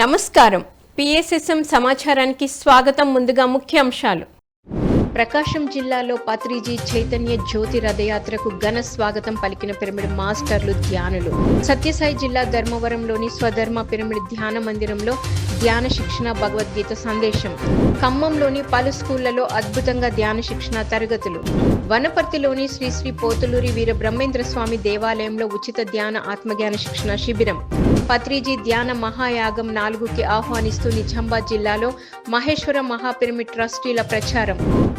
నమస్కారం. పిఎస్ఎస్ఎం సమాచారానికి స్వాగతం. ముందుగా ముఖ్య అంశాలు. ప్రకాశం జిల్లాలో పత్రిజీ చైతన్య జ్యోతి రథయాత్రకు ఘన స్వాగతం పలికిన పిరమిడ్ మాస్టర్లు ధ్యానులు. సత్యసాయి జిల్లా ధర్మవరంలోని స్వధర్మ పిరమిడ్ ధ్యాన మందిరంలో ధ్యాన శిక్షణ భగవద్గీత సందేశం. ఖమ్మంలోని పలు స్కూళ్ళలో అద్భుతంగా ధ్యాన శిక్షణ తరగతులు. వనపర్తిలోని శ్రీ శ్రీ పోతులూరి వీర బ్రహ్మేంద్ర స్వామి దేవాలయంలో ఉచిత ధ్యాన ఆత్మజ్ఞాన శిక్షణ శిబిరం. పత్రిజీ ధ్యాన మహాయాగం నాలుగుకి ఆహ్వానిస్తూ నిజామాబాద్ జిల్లాలో మహేశ్వర మహాపిరమిడ్ ట్రస్టీల ప్రచారం.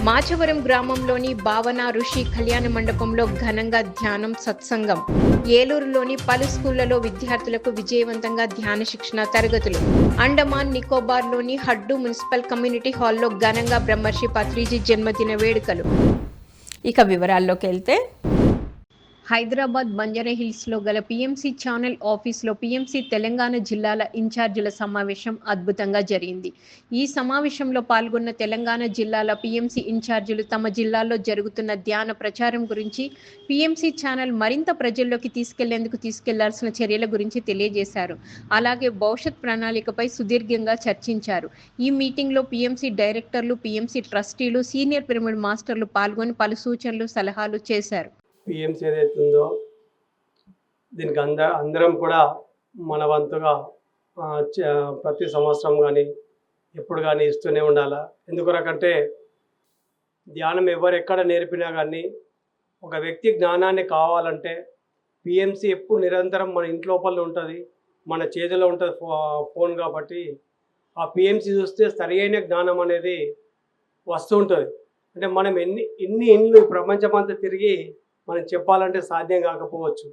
మాచవరం గ్రామంలోని భావన ఋషి కళ్యాణ మండపంలో ఘనంగా ధ్యానం సత్సంగం. ఏలూరులోని పలు స్కూళ్ళలో విద్యార్థులకు విజయవంతంగా ధ్యాన శిక్షణ తరగతులు. అండమాన్ నికోబార్లోని హడ్డు మున్సిపల్ కమ్యూనిటీ హాల్లో ఘనంగా బ్రహ్మర్షి పత్రిజీ జన్మదిన వేడుకలు. ఇక వివరాల్లోకి వెళ్తే హైదరాబాద్ బంజారాహిల్స్లో లో గల పీఎంసీ ఛానల్ ఆఫీస్లో తెలంగాణ జిల్లాల ఇన్ఛార్జీల సమావేశం అద్భుతంగా జరిగింది. ఈ సమావేశంలో పాల్గొన్న తెలంగాణ జిల్లాల పిఎంసీ ఇన్ఛార్జీలు తమ జిల్లాల్లో జరుగుతున్న ధ్యాన ప్రచారం గురించి పిఎంసి ఛానల్ మరింత ప్రజల్లోకి తీసుకెళ్ళేందుకు తీసుకెళ్ళాల్సిన చర్యల గురించి తెలియజేశారు. అలాగే భవిష్యత్ ప్రణాళికపై సుదీర్ఘంగా చర్చించారు. ఈ మీటింగ్లో డైరెక్టర్లు పిఎంసి ట్రస్టీలు సీనియర్ పిరమిడ్ మాస్టర్లు పాల్గొని పలు సూచనలు సలహాలు చేశారు. పిఎంసీ ఏదైతే ఉందో దీనికి అంద అందరం కూడా మన వంతుగా ప్రతి సంవత్సరం కానీ ఎప్పుడు కానీ ఇస్తూనే ఉండాలా. ఎందుకొరకంటే ధ్యానం ఎవరు ఎక్కడ నేర్పినా కానీ ఒక వ్యక్తి జ్ఞానాన్ని కావాలంటే పిఎంసి ఎప్పుడు నిరంతరం మన ఇంట్లోపల ఉంటుంది మన చేతిలో ఉంటుంది ఫో- ఫోన్ కాబట్టి ఆ పిఎంసి చూస్తే సరి అయిన జ్ఞానం అనేది వస్తూ ఉంటుంది. అంటే మనం ఎన్ని ఎన్ని ఇండ్లు ప్రపంచమంతా తిరిగి మనం చెప్పాలంటే సాధ్యం కాకపోవచ్చు.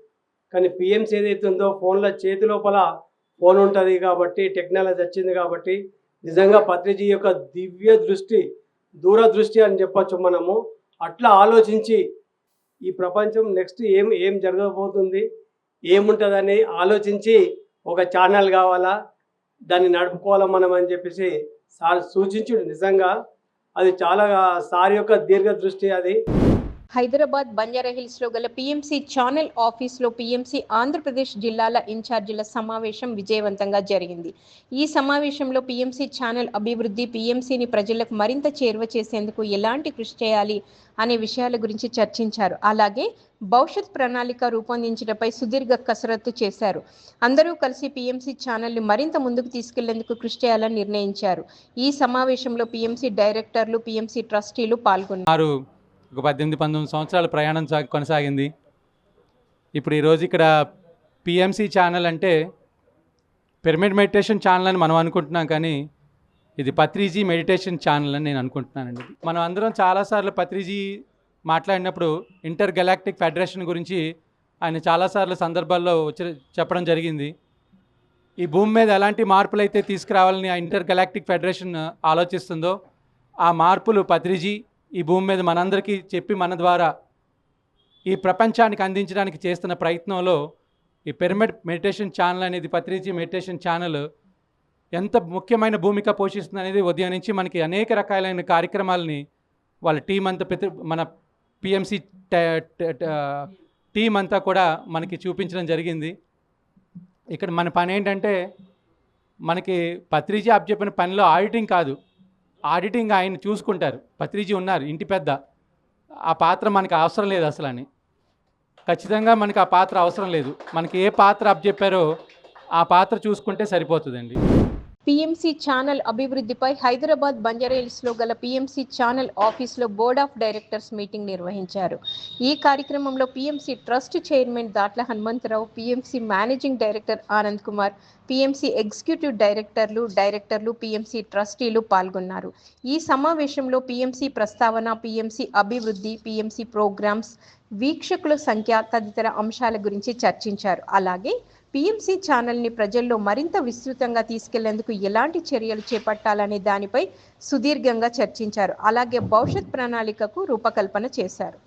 కానీ పిఎంసి ఏదైతే ఉందో ఫోన్ల చేతి లోపల ఫోన్ ఉంటుంది కాబట్టి టెక్నాలజీ వచ్చింది కాబట్టి నిజంగా పత్రిజీ యొక్క దివ్య దృష్టి దూరదృష్టి అని చెప్పచ్చు మనము. అట్లా ఆలోచించి ఈ ప్రపంచం నెక్స్ట్ ఏం ఏం జరగబోతుంది ఏముంటుందని ఆలోచించి ఒక ఛానల్ కావాలా దాన్ని నడుపుకోవాలా మనం అని చెప్పేసి సార్ సూచించుడు నిజంగా. అది చాలా సార్ యొక్క దీర్ఘ దృష్టి అది. హైదరాబాద్ బంజారా హిల్స్లో గల పిఎంసి ఛానల్ ఆఫీస్లో పిఎంసి ఆంధ్రప్రదేశ్ జిల్లాల ఇన్ఛార్జీల సమావేశం విజయవంతంగా జరిగింది. ఈ సమావేశంలో పిఎంసి ఛానల్ అభివృద్ధి పిఎంసిని ప్రజలకు మరింత చేరువ చేసేందుకు ఎలాంటి కృషి చేయాలి అనే విషయాల గురించి చర్చించారు. అలాగే భవిష్యత్ ప్రణాళిక రూపొందించడంపై సుదీర్ఘ కసరత్తు చేశారు. అందరూ కలిసి పిఎంసి ఛానల్ని మరింత ముందుకు తీసుకెళ్ళేందుకు కృషి చేయాలని నిర్ణయించారు. ఈ సమావేశంలో పిఎంసి డైరెక్టర్లు పిఎంసి ట్రస్టీలు పాల్గొన్నారు. ఒక పద్దెనిమిది పంతొమ్మిది సంవత్సరాల ప్రయాణం సాగి కొనసాగింది. ఇప్పుడు ఈరోజు ఇక్కడ పిఎంసి ఛానల్ అంటే పిరమిడ్ మెడిటేషన్ ఛానల్ అని మనం అనుకుంటున్నాం కానీ ఇది పత్రిజీ మెడిటేషన్ ఛానల్ అని నేను అనుకుంటున్నానండి. మనం అందరం చాలాసార్లు పత్రిజీ మాట్లాడినప్పుడు ఇంటర్ గెలాక్టిక్ ఫెడరేషన్ గురించి ఆయన చాలాసార్లు సందర్భాల్లో వచ్చి చెప్పడం జరిగింది. ఈ భూమి మీద ఎలాంటి మార్పులు అయితే తీసుకురావాలని ఆ ఇంటర్ గెలాక్టిక్ ఫెడరేషన్ ఆలోచిస్తుందో ఆ మార్పులు పత్రిజీ ఈ భూమి మీద మనందరికీ చెప్పి మన ద్వారా ఈ ప్రపంచానికి అందించడానికి చేస్తున్న ప్రయత్నంలో ఈ పిరమిడ్ మెడిటేషన్ ఛానల్ అనేది పత్రిజీ మెడిటేషన్ ఛానల్ ఎంత ముఖ్యమైన భూమిక పోషిస్తుంది అనేది ఉదయం నుంచి మనకి అనేక రకాలైన కార్యక్రమాలని వాళ్ళ టీం అంతా ప్రతి మన పిఎంసి టీం అంతా కూడా మనకి చూపించడం జరిగింది. ఇక్కడ మన పని ఏంటంటే మనకి పత్రిజీ అప్ చెప్పిన పనిలో ఆడిటింగ్ కాదు. ఆడిటింగ్ ఆయన చూసుకుంటారు. పత్రిజీ ఉన్నారు ఇంటి పెద్ద. ఆ పాత్ర మనకి అవసరం లేదు అసలు అని ఖచ్చితంగా మనకి ఆ పాత్ర అవసరం లేదు. మనకి ఏ పాత్ర అప్ చెప్పారో ఆ పాత్ర చూసుకుంటే సరిపోతుందండి. పీఎంసీ ఛానల్ అభివృద్ధిపై హైదరాబాద్ బంజారాహిల్స్లో గల పీఎంసీ ఛానల్ ఆఫీస్లో బోర్డ్ ఆఫ్ డైరెక్టర్స్ మీటింగ్ నిర్వహించారు. ఈ కార్యక్రమంలో PMC trust chairman Datla Hanumantharao PMC managing director Anand Kumar PMC executive డైరెక్టర్లు డైరెక్టర్లు పీఎంసీ ట్రస్టీలు పాల్గొన్నారు. ఈ సమావేశంలో పీఎంసీ ప్రస్తావన పిఎంసి అభివృద్ధి పీఎంసీ ప్రోగ్రామ్స్ వీక్షకుల సంఖ్య తదితర అంశాల గురించి చర్చించారు. అలాగే పిఎంసి ఛానల్ని ప్రజల్లో మరింత విస్తృతంగా తీసుకెళ్ళేందుకు ఎలాంటి చర్యలు చేపట్టాలనే దానిపై సుదీర్ఘంగా చర్చించారు. అలాగే భవిష్యత్ ప్రణాళికకు రూపకల్పన చేశారు.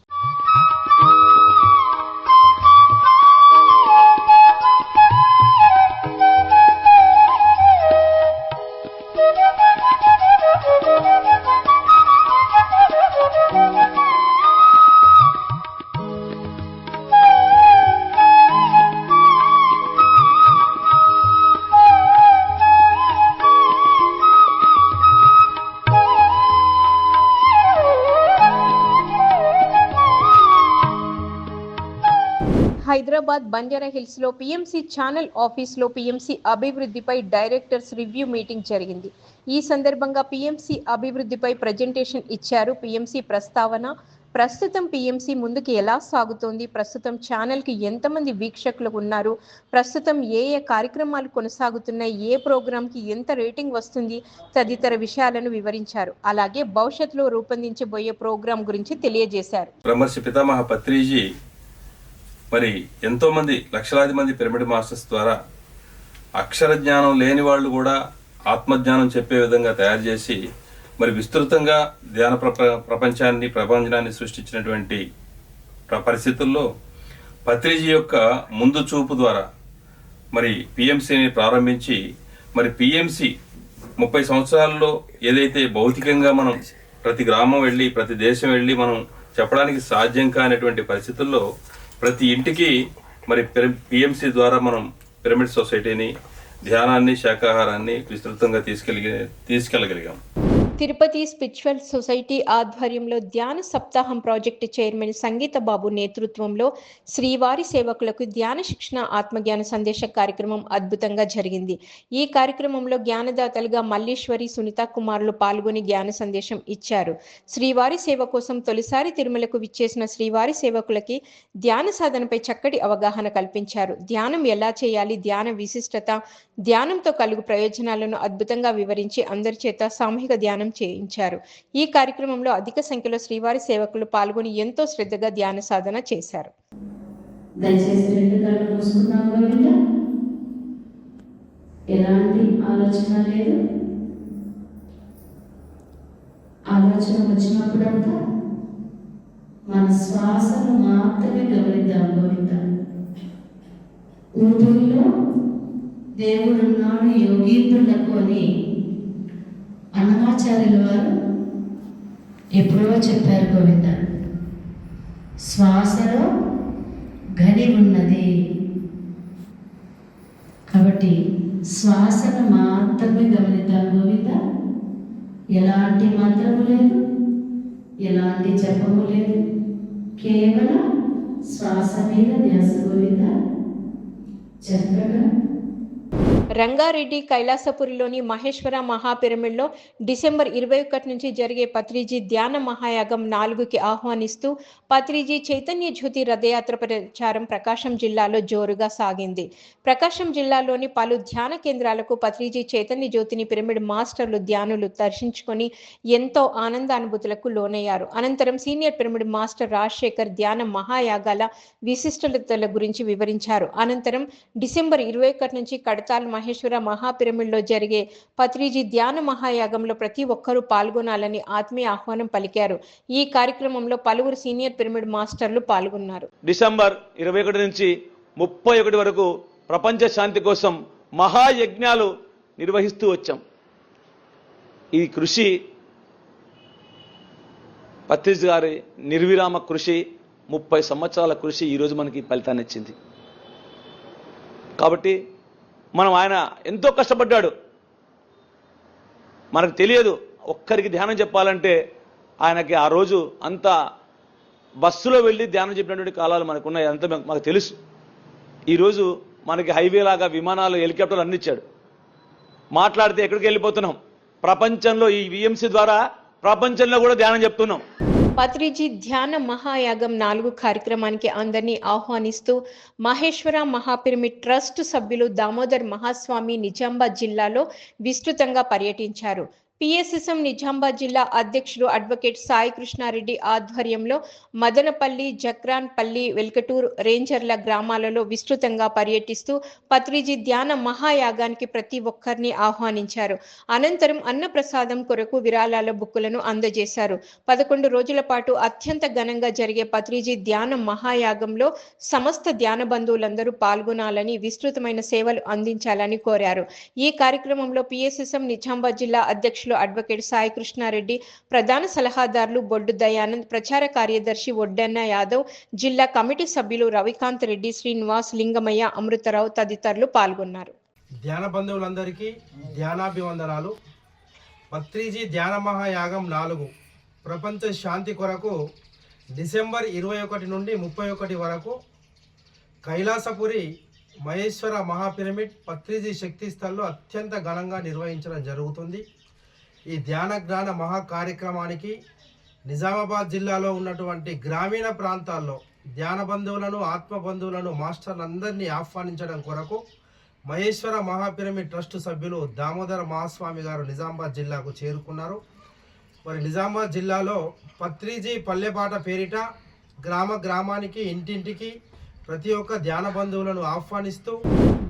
హైదరాబాద్ బంజారా హిల్స్లో పిఎంసి ఛానల్ ఆఫీస్లో పిఎంసి అభివృద్ధిపై డైరెక్టర్స్ రివ్యూ మీటింగ్ జరిగింది. ఈ సందర్భంగా పిఎంసి అభివృద్ధిపై ప్రజెంటేషన్ ఇచ్చారు. పిఎంసి ప్రస్తావన ప్రస్తుతం పిఎంసి ముందుకు ఎలా సాగుతోంది? ప్రస్తుతం ఛానల్కి ఎంతమంది వీక్షకులు ఉన్నారు? ప్రస్తుతం ఏ ఏ కార్యక్రమాలు కొనసాగుతున్నాయి? ఏ ప్రోగ్రాంకి ఎంత రేటింగ్ వస్తుంది? తదితర విషయాలను వివరించారు. అలాగే భవిష్యత్తులో రూపొందించబోయే ప్రోగ్రాం గురించి తెలియజేశారు. బ్రహ్మర్షి పితామహ పత్రిజీ మరి ఎంతోమంది లక్షలాది మంది పిరమిడ్ మాస్టర్స్ ద్వారా అక్షర జ్ఞానం లేని వాళ్ళు కూడా ఆత్మజ్ఞానం చెప్పే విధంగా తయారు చేసి మరి విస్తృతంగా ధ్యాన ప్రప ప్రపంచాన్ని ప్రపంచాన్ని సృష్టించినటువంటి పరిస్థితుల్లో పత్రిజీ యొక్క ముందు చూపు ద్వారా మరి పిఎంసిని ప్రారంభించి మరి పిఎంసి ముప్పై సంవత్సరాల్లో ఏదైతే భౌతికంగా మనం ప్రతి గ్రామం వెళ్ళి ప్రతి దేశం వెళ్ళి మనం చెప్పడానికి సాధ్యం కానటువంటి పరిస్థితుల్లో ప్రతి ఇంటికి మరి పిఎంసి ద్వారా మనం పిరమిడ్ సొసైటీని ధ్యానాన్ని శాకాహారాన్ని విస్తృతంగా తీసుకెళ్ళి తీసుకెళ్ళగలిగాం. తిరుపతి స్పిరిచువల్ సొసైటీ ఆధ్వర్యంలో ధ్యాన సప్తాహం ప్రాజెక్టు చైర్మన్ సంగీత బాబు నేతృత్వంలో శ్రీవారి సేవకులకు ధ్యాన శిక్షణ ఆత్మజ్ఞాన సందేశ కార్యక్రమం అద్భుతంగా జరిగింది. ఈ కార్యక్రమంలో జ్ఞానదాతలుగా మల్లీశ్వరి సునీత కుమారులు పాల్గొని జ్ఞాన సందేశం ఇచ్చారు. శ్రీవారి సేవ కోసం తొలిసారి తిరుమలకు విచ్చేసిన శ్రీవారి సేవకులకి ధ్యాన సాధనపై చక్కటి అవగాహన కల్పించారు. ధ్యానం ఎలా చేయాలి? ధ్యాన విశిష్టత ధ్యానంతో కలుగు ప్రయోజనాలను అద్భుతంగా వివరించి అందరి చేత సామూహిక ధ్యానం చేయించారు. ఈ కార్యక్రమంలో అధిక సంఖ్యలో శ్రీవారి సేవకులు పాల్గొని ఎంతో శ్రద్ధగా ధ్యాన సాధన చేశారు. దయచేసి రెండు కళ్ళు మూసుకున్నాం గోవింద ఎలాంటి ఆలోచన లేదు. ఆలోచన వచ్చినప్పుడంతా మన శ్వాసను మాత్రమే గమనిద్దాం గోవింద ఊపిరిలో దేవుడున్నాడు యోగీంద్రులకు అని అన్నమాచార్యుల వారు ఎప్పుడో చెప్పారు గోవింద శ్వాసలో గని ఉన్నది. కాబట్టి శ్వాసను మాత్రమే గమనిద్దాం గోవింద. ఎలాంటి మంత్రము లేదు ఎలాంటి జపము లేదు. కేవలం శ్వాస మీద ధ్యాస గోవింద. చక్కగా రంగారెడ్డి కైలాసపురిలోని మహేశ్వర మహాపిరమిడ్లో డిసెంబర్ ఇరవై ఒకటి నుంచి జరిగే పత్రిజీ ధ్యాన మహాయాగం నాలుగుకి ఆహ్వానిస్తూ పత్రిజీ చైతన్య జ్యోతి రథయాత్ర ప్రచారం ప్రకాశం జిల్లాలో జోరుగా సాగింది. ప్రకాశం జిల్లాలోని పలు ధ్యాన కేంద్రాలకు పత్రిజీ చైతన్య జ్యోతిని పిరమిడ్ మాస్టర్లు ధ్యానులు దర్శించుకొని ఎంతో ఆనందానుభూతులకు లోనయ్యారు. అనంతరం సీనియర్ పిరమిడ్ మాస్టర్ రాజశేఖర్ ధ్యాన మహాయాగాల విశిష్టతల గురించి వివరించారు. అనంతరం డిసెంబర్ ఇరవై ఒకటి నుంచి కడతాల్ మహేశ్వర మహాపిరమిడ్లో జరిగే పత్రిజీ ధ్యాన మహాయాగంలో ప్రతి ఒక్కరూ పాల్గొనాలని ఆత్మీయ ఆహ్వానం పలికారు. ఈ కార్యక్రమంలో పలువురు సీనియర్ పిరమిడ్ మాస్టర్లు పాల్గొన్నారు. డిసెంబర్ ఇరవై ఒకటి నుంచి ముప్పై ఒకటి వరకు ప్రపంచ శాంతి కోసం మహాయజ్ఞాలు నిర్వహిస్తూ వచ్చాం. ఈ కృషి పత్రిజ్ గారి నిర్విరామ కృషి ముప్పై సంవత్సరాల కృషి ఈరోజు మనకి ఫలితాన్ని ఇచ్చింది. కాబట్టి మనం ఆయన ఎంతో కష్టపడ్డాడు. మనకు తెలియదు ఒక్కరికి ధ్యానం చెప్పాలంటే ఆయనకి ఆ రోజు అంత బస్సులో వెళ్ళి ధ్యానం చెప్పినటువంటి కాలాలు మనకు ఉన్నాయి అంత మాకు తెలుసు. ఈరోజు మనకి హైవే లాగా విమానాలు హెలికాప్టర్లు అందించాడు మాట్లాడితే ఎక్కడికి వెళ్ళిపోతున్నాం? ప్రపంచంలో ఈ విఎంసీ ద్వారా ప్రపంచంలో కూడా ధ్యానం చెప్తున్నాం. పత్రిజీ ధ్యాన మహాయాగం నాలుగు కార్యక్రమానికి అందరినీ ఆహ్వానిస్తూ మహేశ్వర మహాపిరమిడ్ ట్రస్ట్ సభ్యులు దామోదర్ మహాస్వామి నిజామాబాద్ జిల్లాలో విస్తృతంగా పర్యటించారు. పిఎస్ఎస్ఎం నిజామాబాద్ జిల్లా అధ్యక్షుడు అడ్వకేట్ సాయి కృష్ణారెడ్డి ఆధ్వర్యంలో మదనపల్లి జక్రాన్ పల్లి వెల్కటూర్ రేంజర్ల గ్రామాలలో విస్తృతంగా పర్యటిస్తూ పత్రిజీ ధ్యాన మహాయాగానికి ప్రతి ఒక్కరిని ఆహ్వానించారు. అనంతరం అన్నప్రసాదం కొరకు విరాళాల బుక్కులను అందజేశారు. పదకొండు రోజుల పాటు అత్యంత ఘనంగా జరిగే పత్రిజీ ధ్యాన మహాయాగంలో సమస్త ధ్యాన బంధువులందరూ పాల్గొనాలని విస్తృతమైన సేవలు అందించాలని కోరారు. ఈ కార్యక్రమంలో పిఎస్ఎస్ఎం నిజామాబాద్ జిల్లా అధ్యక్షులు అడ్వకేట్ సాయి కృష్ణారెడ్డి ప్రధాన సలహాదారులు బొడ్డు దయానంద్ ప్రచార కార్యదర్శి ఒడ్డన్న యాదవ్ జిల్లా కమిటీ సభ్యులు రవికాంత్ రెడ్డి శ్రీనివాస్ లింగమయ్య అమృతరావు తదితరులు పాల్గొన్నారు. ధ్యాన బంధువులందరికీ ధ్యానాభివందనాలు. పత్రిజీ ధ్యాన మహాయాగం నాలుగు. ప్రపంచ శాంతి కొరకు డిసెంబర్ ఇరవై ఒకటి నుండి ముప్పై ఒకటి వరకు కైలాసపురి మహేశ్వర మహాపిరమిడ్ పత్రిజీ శక్తి స్థల్లో అత్యంత ఘనంగా నిర్వహించడం జరుగుతుంది. ఈ ధ్యాన జ్ఞాన మహా కార్యక్రమానికి నిజామాబాద్ జిల్లాలో ఉన్నటువంటి గ్రామీణ ప్రాంతాల్లో ధ్యాన బంధువులను ఆత్మ బంధువులను మాస్టర్లందరినీ ఆహ్వానించడం కొరకు మహేశ్వర మహాపిరమిడ్ ట్రస్ట్ సభ్యులు దామోదర మహాస్వామి గారు నిజామాబాద్ జిల్లాకు చేరుకున్నారు. మరి నిజామాబాద్ జిల్లాలో పత్రిజీ పల్లెపాట పేరిట గ్రామ గ్రామానికి ఇంటింటికి ప్రతి ఒక్క ధ్యాన బంధువులను ఆహ్వానిస్తూ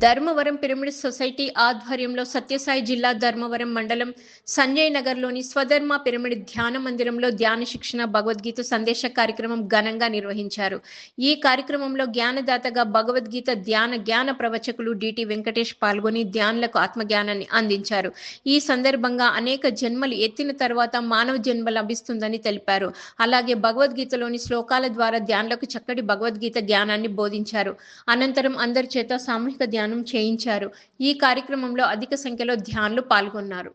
ధర్మవరం పిరమిడ్ సొసైటీ ఆధ్వర్యంలో సత్యసాయి జిల్లా ధర్మవరం మండలం సంజయ్ నగర్లోని స్వధర్మ పిరమిడ్ ధ్యాన మందిరంలో ధ్యాన శిక్షణ భగవద్గీత సందేశ కార్యక్రమం ఘనంగా నిర్వహించారు. ఈ కార్యక్రమంలో జ్ఞానదాతగా భగవద్గీత ధ్యాన జ్ఞాన ప్రవచకులు డిటి వెంకటేష్ పాల్గొని ధ్యానులకు ఆత్మజ్ఞానాన్ని అందించారు. ఈ సందర్భంగా అనేక జన్మలు ఎత్తిన తర్వాత మానవ జన్మ లభిస్తుందని తెలిపారు. అలాగే భగవద్గీతలోని శ్లోకాల ద్వారా ధ్యానులకు చక్కటి భగవద్గీత జ్ఞానాన్ని బోధించారు. అనంతరం అందరి చేత సామూహిక ధ్యానం చేయించారు. ఈ కార్యక్రమంలో అధిక సంఖ్యలో ధ్యానులు పాల్గొన్నారు.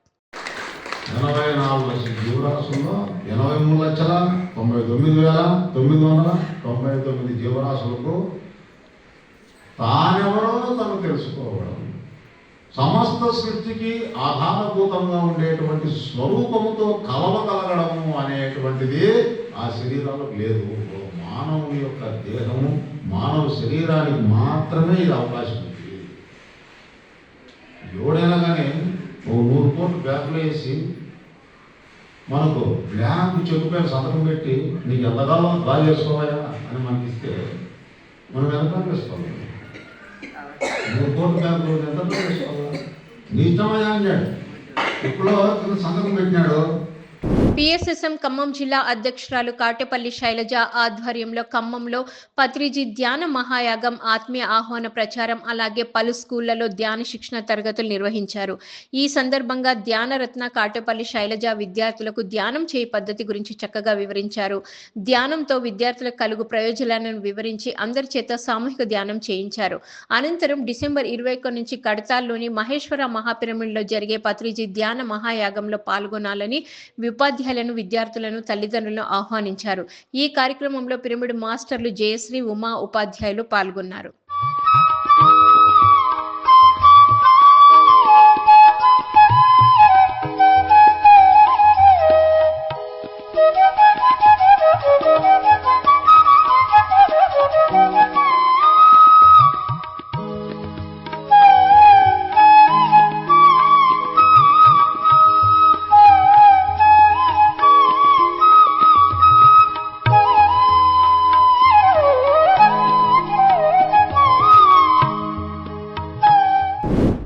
ఎనభై నాలుగు లక్షల జీవరాశుల్లో ఎనభై మూడు లక్షల తొంభై తొమ్మిది వేల తొమ్మిది వందల తొంభై తొమ్మిది జీవరాశులకు తానెవరో తను తెలుసుకోవడం. సమస్త సృష్టికి ఆధారభూతంగా ఉండేటువంటి స్వరూపముతో కలవగలగడము అనేటువంటిది ఆ శరీరాలకు లేదు. మానవుని యొక్క దేహము మానవ శరీరానికి మాత్రమే ఇది అవకాశం ఉంది. ఎవడైనా కానీ ఓ నూరు కోట్లు బ్యాంకులో వేసి మనకు బ్యాంకు చెక్కు పైన సంతకం పెట్టి నీకు ఎంతకాలం బాగా చేసుకోవాలా అని మనకి ఇస్తే మనం ఎంత వేసుకోవాలి నూరు కోట్ల బ్యాంకులో ఎంత వేసుకోవాలి నీ ఇష్టమయ్యా అన్నాడు ఇప్పుడు సంతకం పెట్టినాడు. పిఎస్ఎస్ఎం ఖమ్మం జిల్లా అధ్యక్షురాలు కాటేపల్లి శైలజ ఆధ్వర్యంలో ఖమ్మంలో పత్రిజీ ధ్యాన మహాయాగం ఆత్మీయ ఆహ్వాన ప్రచారం అలాగే పలు స్కూళ్ళలో ధ్యాన శిక్షణ తరగతులు నిర్వహించారు. ఈ సందర్భంగా ధ్యానరత్న కాటేపల్లి శైలజ విద్యార్థులకు ధ్యానం చేయ పద్ధతి గురించి చక్కగా వివరించారు. ధ్యానంతో విద్యార్థులకు కలుగు ప్రయోజనాలను వివరించి అందరి చేత సామూహిక ధ్యానం చేయించారు. అనంతరం డిసెంబర్ ఇరవై ఒక్క నుంచి కడతాల్లోని మహేశ్వర మహాపిరమిడ్లో జరిగే పత్రిజీ ధ్యాన మహాయాగంలో పాల్గొనాలని ఉపాధ్యాయులను విద్యార్థులను తల్లిదండ్రులను ఆహ్వానించారు. ఈ కార్యక్రమంలో పిరమిడ్ మాస్టర్లు జయశ్రీ ఉమా ఉపాధ్యాయులు పాల్గొన్నారు.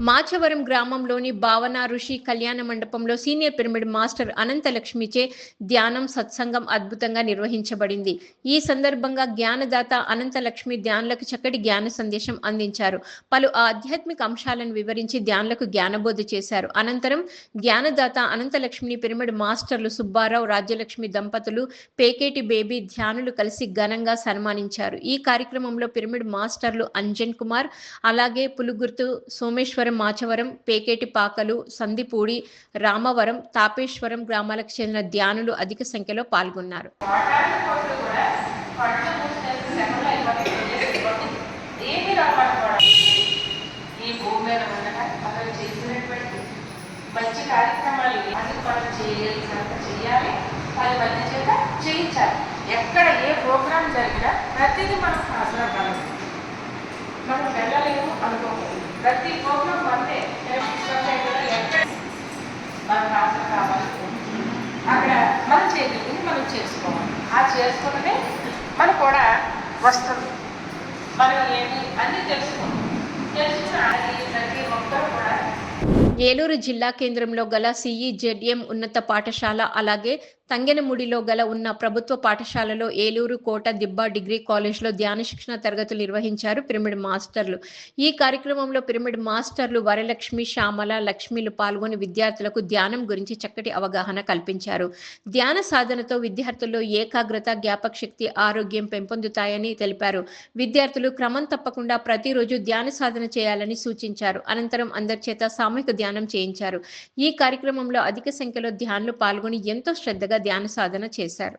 మాచవరం గ్రామంలోని భావన ఋషి కళ్యాణ మండపంలో సీనియర్ పిరమిడ్ మాస్టర్ అనంతలక్ష్మిచే ధ్యానం సత్సంగం అద్భుతంగా నిర్వహించబడింది. ఈ సందర్భంగా జ్ఞానదాత అనంతలక్ష్మి ధ్యానులకు చక్కటి జ్ఞాన సందేశం అందించారు. పలు ఆధ్యాత్మిక అంశాలను వివరించి ధ్యానులకు జ్ఞానబోధ చేశారు. అనంతరం జ్ఞానదాత అనంతలక్ష్మిని పిరమిడ్ మాస్టర్లు సుబ్బారావు రాజ్యలక్ష్మి దంపతులు పేకేటి బేబీ ధ్యానులు కలిసి ఘనంగా సన్మానించారు. ఈ కార్యక్రమంలో పిరమిడ్ మాస్టర్లు అంజన్ కుమార్ అలాగే పులుగుర్తు సోమేశ్వరం మాచవరం పేకేటి పాకలు సందిపూడి రామవరం తాపేశ్వరం గ్రామాలకు చెందిన ధ్యానులు అధిక సంఖ్యలో పాల్గొన్నారు. మంచి కార్యక్రమాలు మనం చేయగలిగినంత చేయాలి పది మంది చేత చేయించాలి. ఎక్కడ ఏ ప్రోగ్రాం జరిగినా ప్రతిదీ మనం హాజరు మనం వెళ్ళలేము అనుకోకూడదు. ప్రతి ప్రోగ్రాం అంటే మన ఎక్కడ మనం కావాలి. అక్కడ మనం చేయగలిగింది మనం చేసుకోవాలి. ఆ చేసుకున్నదే మనకు కూడా వస్తుంది. మనం ఏమి అన్ని తెలుసుకుంటాం. తెలుసుకుని ప్రతి ఒక్కరు కూడా ఏలూరు జిల్లా కేంద్రంలో గల సిఈజెడ్ఎం ఉన్నత పాఠశాల అలాగే తంగెనముడిలో గల ఉన్న ప్రభుత్వ పాఠశాలలో ఏలూరు కోట దిబ్బ డిగ్రీ కాలేజ్లో ధ్యాన శిక్షణ తరగతులు నిర్వహించారు పిరమిడ్ మాస్టర్లు. ఈ కార్యక్రమంలో పిరమిడ్ మాస్టర్లు వరలక్ష్మి శ్యామల లక్ష్మిలు పాల్గొని విద్యార్థులకు ధ్యానం గురించి చక్కటి అవగాహన కల్పించారు. ధ్యాన సాధనతో విద్యార్థుల్లో ఏకాగ్రత జ్ఞాపక శక్తి ఆరోగ్యం పెంపొందుతాయని తెలిపారు. విద్యార్థులు క్రమం తప్పకుండా ప్రతిరోజు ధ్యాన సాధన చేయాలని సూచించారు. అనంతరం అందరి చేత సామూహిక ధ్యానం చేయించారు. ఈ కార్యక్రమంలో అధిక సంఖ్యలో ధ్యానులు పాల్గొని ఎంతో శ్రద్ధగా ధ్యాన సాధన చేశారు.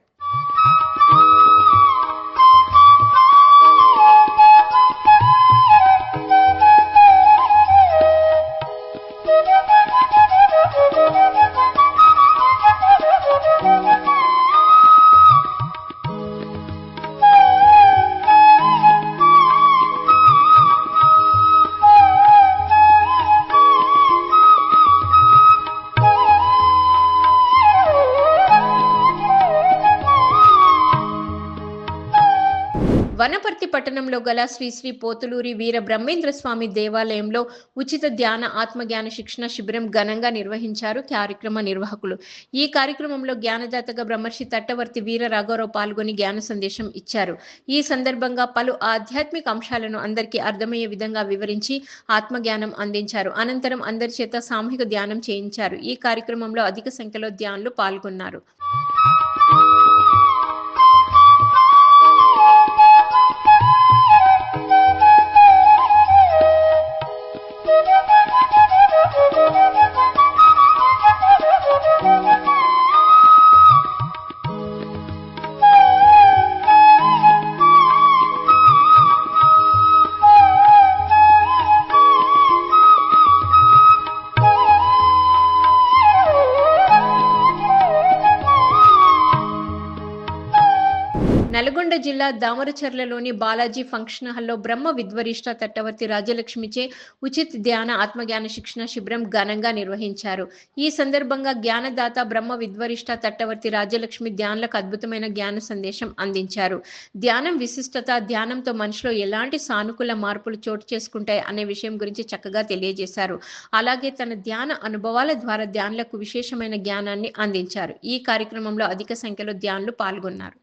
వనపర్తి పట్టణంలో గల శ్రీ శ్రీ పోతులూరి వీర బ్రహ్మేంద్ర స్వామి దేవాలయంలో ఉచిత ధ్యాన ఆత్మజ్ఞాన శిక్షణ శిబిరం ఘనంగా నిర్వహించారు కార్యక్రమ నిర్వాహకులు. ఈ కార్యక్రమంలో జ్ఞానదాతగా బ్రహ్మర్షి తట్టవర్తి వీర రాఘవరావు పాల్గొని జ్ఞాన సందేశం ఇచ్చారు. ఈ సందర్భంగా పలు ఆధ్యాత్మిక అంశాలను అందరికీ అర్థమయ్యే విధంగా వివరించి ఆత్మజ్ఞానం అందించారు. అనంతరం అందరి చేత సామూహిక ధ్యానం చేయించారు. ఈ కార్యక్రమంలో అధిక సంఖ్యలో ధ్యానులు పాల్గొన్నారు. జిల్లా దామరచర్లలోని బాలాజీ ఫంక్షన్ హాల్లో బ్రహ్మ విద్వరిష్ట తట్టవర్తి రాజలక్ష్మిచే ఉచిత ధ్యాన ఆత్మజ్ఞాన శిక్షణ శిబిరం ఘనంగా నిర్వహించారు. ఈ సందర్భంగా జ్ఞానదాత బ్రహ్మ విద్వరిష్ట తట్టవర్తి రాజలక్ష్మి ధ్యానులకు అద్భుతమైన జ్ఞాన సందేశం అందించారు. ధ్యానం విశిష్టత ధ్యానంతో మనిషిలో ఎలాంటి సానుకూల మార్పులు చోటు చేసుకుంటాయి అనే విషయం గురించి చక్కగా తెలియజేశారు. అలాగే తన ధ్యాన అనుభవాల ద్వారా ధ్యానులకు విశేషమైన జ్ఞానాన్ని అందించారు. ఈ కార్యక్రమంలో అధిక సంఖ్యలో ధ్యానులు పాల్గొన్నారు.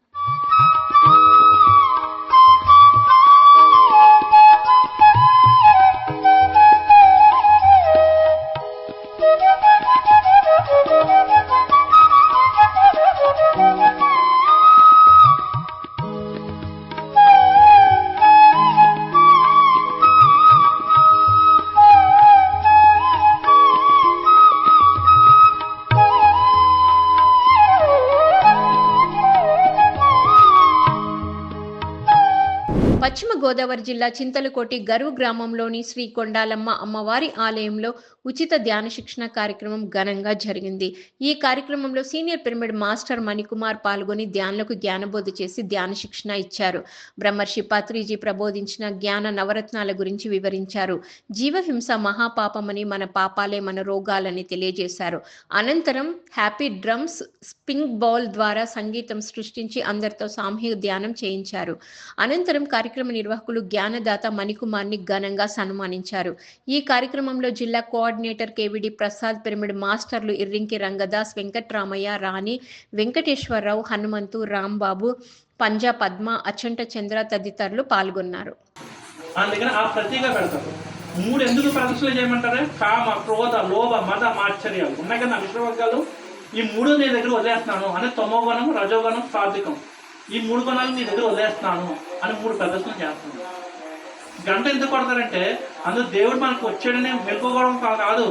గోదావరి జిల్లా చింతలకోటి గరువు గ్రామంలోని శ్రీ కొండాలమ్మ అమ్మవారి ఆలయంలో ఉచిత ధ్యాన శిక్షణ కార్యక్రమం ఘనంగా జరిగింది. ఈ కార్యక్రమంలో సీనియర్ పిరమిడ్ మాస్టర్ మణికుమార్ పాల్గొని ధ్యానులకు జ్ఞానబోధ చేసి ధ్యాన శిక్షణ ఇచ్చారు. బ్రహ్మర్షి పత్రిజీ ప్రబోధించిన జ్ఞాన నవరత్నాల గురించి వివరించారు. జీవహింస మహాపాపమని మన పాపాలే మన రోగాలని తెలియజేశారు. అనంతరం హ్యాపీ డ్రమ్స్ స్పింగ్ బాల్ ద్వారా సంగీతం సృష్టించి అందరితో సామూహిక ధ్యానం చేయించారు. అనంతరం కార్యక్రమ నిర్వాహకులు జ్ఞానదాత మణికుమార్ని ఘనంగా సన్మానించారు. ఈ కార్యక్రమంలో జిల్లా coordinator coordinator KVD Prasad pyramid మాస్టర్లు ఇర్రింకి రంగదాస్ వెంకట్రామయ్య రాణి వెంకటేశ్వరరావు హనుమంతు రాంబాబు పంజా పద్మ అచంట చంద్ర తదితరులు పాల్గొన్నారు. మూడు ఎందుకు ప్రదర్శనలు చేయమంటారు? కామ క్రోధ లోభ మద మాశ్చర్యాలు ఉన్నాయి కదా విశ్వవర్గాలు ఈ మూడు నీ దగ్గర వదిలేస్తున్నాను అనే తమోగుణం రజోగుణం సాత్వికం. ఈ మూడు గుణాలు నీ దగ్గర వదిలేస్తున్నాను అని మూడు ప్రదర్శనలు చేస్తున్నాను గంట ఎందుకు కొడతారంటే అందులో దేవుడు మనకు వచ్చాడని మెలుకోవడం కాదు.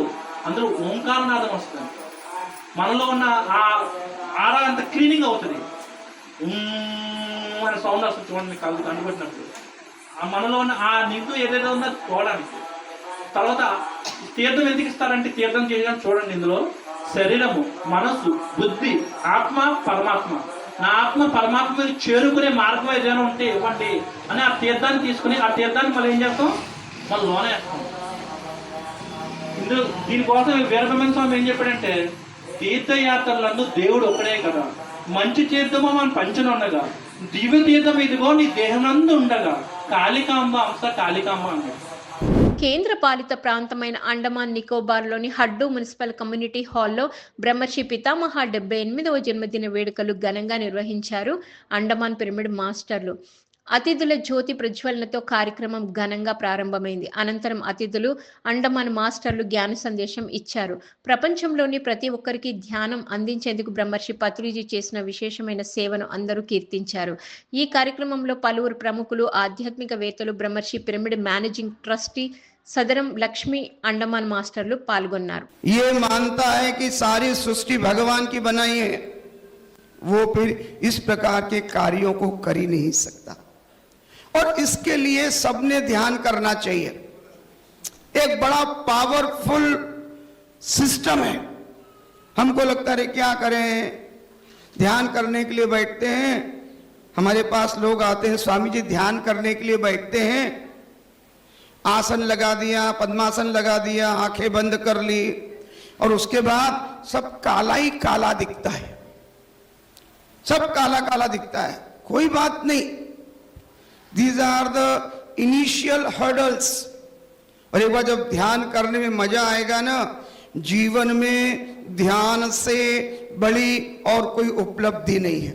అందులో ఓంకారనాదం వస్తుంది. మనలో ఉన్న ఆ ఆరా అంత క్లీనింగ్ అవుతుంది. ఉమ్ అనే సౌండ్ వస్తుంది చూడండి కళ్ళు కనుగొట్టినప్పుడు ఆ మనలో ఉన్న ఆ నిందు ఏదైతే ఉందో అది పోవడానికి తర్వాత తీర్థం ఎందుకు ఇస్తారంటే తీర్థం చేయడం చూడండి ఇందులో. శరీరము మనస్సు బుద్ధి ఆత్మ పరమాత్మ. నా ఆత్మ పరమాత్మ మీద చేరుకునే మార్గం ఏదైనా ఉంటే ఇవ్వండి అని ఆ తీర్థాన్ని తీసుకుని ఆ తీర్థాన్ని మళ్ళీ ఏం చేస్తాం? మళ్ళీ లోన వేస్తాం. ఇందులో దీనికోసం వీరబ్రహ్మణ్య స్వామి ఏం చెప్పాడంటే తీర్థయాత్రలందు దేవుడు ఒక్కడే కదా. మంచి తీర్థమో మన పంచన ఉండగా. దివ్య తీర్థం ఇదిగో నీ దేహనందు ఉండగా. కాళికాంబ అంశ కాళికాంబ అన్నాడు కేంద్ర పాలిత ప్రాంతమైన అండమాన్ నికోబార్లోని హడ్డు మున్సిపల్ కమ్యూనిటీ హాల్లో బ్రహ్మర్షి పితామహ డెబ్బై ఎనిమిదవ జన్మదిన వేడుకలు ఘనంగా నిర్వహించారు అండమాన్ పిరమిడ్ మాస్టర్లు. అతిథుల జ్యోతి ప్రజ్వలనతో కార్యక్రమం ఘనంగా ప్రారంభమైంది అనంతరం అతిథులు అండమాన్ మాస్టర్లు జ్ఞాన సందేశం ఇచ్చారు ప్రపంచంలోని ప్రతి ఒక్కరికి ధ్యానం అందించేందుకు బ్రహ్మర్షి పత్రిజీ చేసిన విశేషమైన సేవను అందరూ కీర్తించారు ఈ కార్యక్రమంలో పలువురు ప్రముఖులు ఆధ్యాత్మికవేత్తలు Brahmarshi pyramid managing trustee Sadaram Lakshmi Andaman మాస్టర్లు పాల్గొన్నారు ये मानता है कि सारी सृष्टि भगवान की बनाई है वो फिर इस प्रकार के कार्यों को कर ही नहीं सकता और इसके लिए सबने ध्यान करना चाहिए। एक बड़ा पावरफुल सिस्टम है। हमको लगता है क्या करें? ध्यान करने के लिए बैठते हैं। हमारे पास लोग आते हैं, स्वामी जी ध्यान करने के लिए बैठते हैं। आसन लगा दिया, पद्मासन लगा दिया, आँखें बंद कर ली, और उसके बाद सब काला ही काला दिखता है। सब काला काला दिखता है। कोई बात नहीं। These are the initial hurdles और एक बार जब ध्यान करने में मज़ा आएगा ना, जीवन में ध्यान से बड़ी और कोई उपलब्धि नहीं है।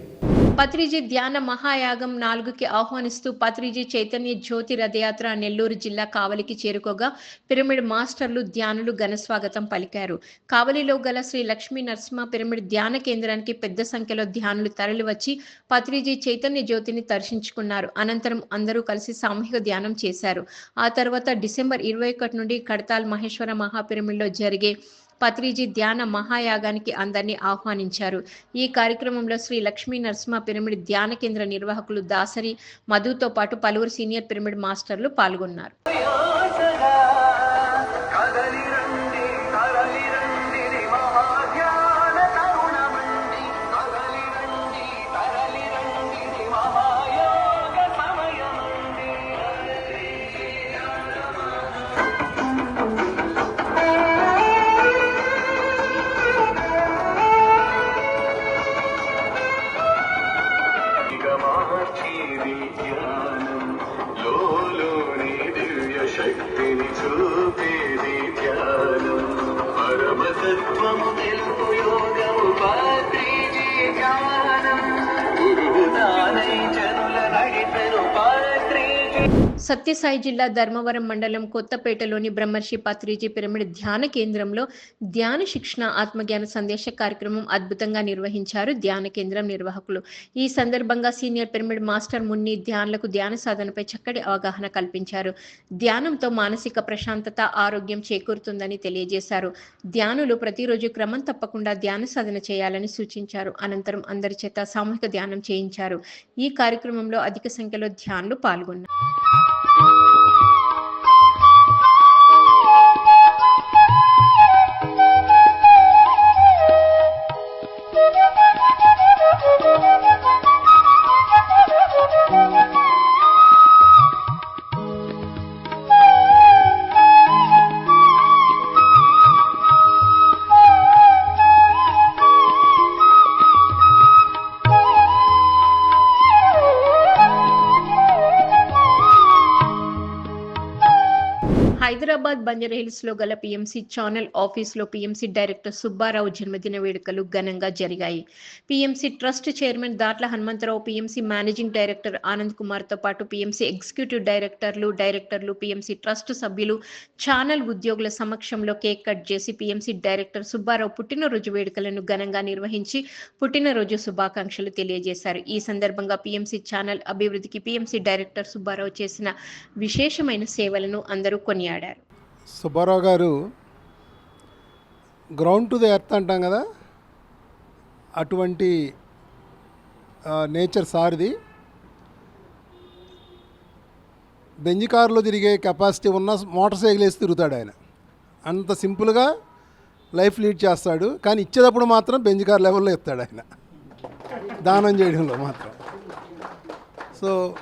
పత్రిజీ ధ్యాన మహాయాగం నాలుగుకి ఆహ్వానిస్తూ పత్రిజీ చైతన్య జ్యోతి రథయాత్ర నెల్లూరు జిల్లా కావలికి చేరుకోగా పిరమిడ్ మాస్టర్లు ధ్యానులు ఘనస్వాగతం పలికారు. కావలిలో గల శ్రీ లక్ష్మీ నరసింహ పిరమిడ్ ధ్యాన కేంద్రానికి పెద్ద సంఖ్యలో ధ్యానులు తరలివచ్చి పత్రిజీ చైతన్య జ్యోతిని దర్శించుకున్నారు. అనంతరం అందరూ కలిసి సామూహిక ధ్యానం చేశారు. ఆ తర్వాత డిసెంబర్ ఇరవై ఒకటి నుండి కడతాల్ మహేశ్వర మహాపిరమిడ్లో జరిగే పత్రిజీ ధ్యాన మహాయాగానికి అందరినీ ఆహ్వానించారు. ఈ కార్యక్రమంలో శ్రీ లక్ష్మీ నరసింహ పిరమిడ్ ధ్యాన కేంద్ర నిర్వాహకులు దాసరి మధుతో పాటు పలువురు సీనియర్ పిరమిడ్ మాస్టర్లు పాల్గొన్నారు. సత్యసాయి జిల్లా ధర్మవరం మండలం కొత్తపేటలోని బ్రహ్మర్షి పత్రిజీ పిరమిడ్ ధ్యాన కేంద్రంలో ధ్యాన శిక్షణ ఆత్మజ్ఞాన సందేశ కార్యక్రమం అద్భుతంగా నిర్వహించారు ధ్యాన కేంద్రం నిర్వాహకులు. ఈ సందర్భంగా సీనియర్ పిరమిడ్ మాస్టర్ మున్ని ధ్యానులకు ధ్యాన సాధనపై చక్కటి అవగాహన కల్పించారు. ధ్యానంతో మానసిక ప్రశాంతత ఆరోగ్యం చేకూరుతుందని తెలియజేశారు. ధ్యానులు ప్రతిరోజు క్రమం తప్పకుండా ధ్యాన సాధన చేయాలని సూచించారు. అనంతరం అందరి చేత సామూహిక ధ్యానం చేయించారు. ఈ కార్యక్రమంలో అధిక సంఖ్యలో ధ్యానులు పాల్గొన్నారు. హైదరాబాద్ బంజారాహిల్స్లో గల పిఎంసీ ఛానల్ ఆఫీస్లో డైరెక్టర్ సుబ్బారావు జన్మదిన వేడుకలు ఘనంగా జరిగాయి. PMC trust chairman Datla Hanumantharao PMC managing director Anand కుమార్తో పాటు పీఎంసీ ఎగ్జిక్యూటివ్ డైరెక్టర్లు డైరెక్టర్లు పిఎంసీ ట్రస్ట్ సభ్యులు ఛానల్ ఉద్యోగుల సమక్షంలో కేక్ కట్ చేసి పిఎంసి డైరెక్టర్ సుబ్బారావు పుట్టినరోజు వేడుకలను ఘనంగా నిర్వహించి పుట్టినరోజు శుభాకాంక్షలు తెలియజేశారు. ఈ సందర్భంగా పిఎంసి ఛానల్ అభివృద్ధికి పిఎంసి డైరెక్టర్ సుబ్బారావు చేసిన విశేషమైన సేవలను అందరూ కొనియాడారు. సుబ్బారావు గారు గ్రౌండ్ టు ద ఎర్త్ అంటాం కదా? అటువంటి నేచర్ సారిది. బెంజ్ కారులో తిరిగే కెపాసిటీ ఉన్న మోటార్ సైకిల్ వేసి తిరుగుతాడు ఆయన. అంత సింపుల్గా లైఫ్ లీడ్ చేస్తాడు. కానీ ఇచ్చేటప్పుడు మాత్రం బెంజ్ కార్ లెవెల్లో ఎత్తాడు ఆయన. దానం చేయడంలో మాత్రం. సో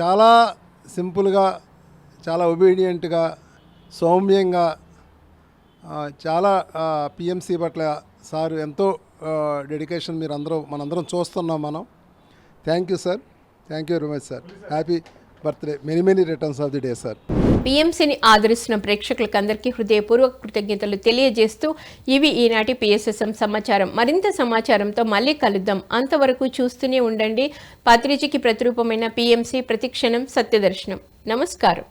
చాలా సింపుల్గా చాలా ఒబీడియంట్గా సౌమ్యంగా చాలా పిఎంసి పట్ల సార్ ఎంతో డెడికేషన్ మీరు అందరూ మనందరం చూస్తున్నాం మనం. Thank you sir. Thank you very much sir. Happy birthday. Many many returns of the day sir. పిఎంసీని ఆదరిస్తున్న ప్రేక్షకులకందరికీ హృదయపూర్వక కృతజ్ఞతలు తెలియజేస్తూ ఇవి ఈనాటి పిఎస్ఎస్ఎం సమాచారం. మరింత సమాచారంతో మళ్ళీ కలుద్దాం. అంతవరకు చూస్తూనే ఉండండి. పత్రిజీకి ప్రతిరూపమైన పిఎంసీ ప్రతిక్షణం సత్యదర్శనం. నమస్కారం.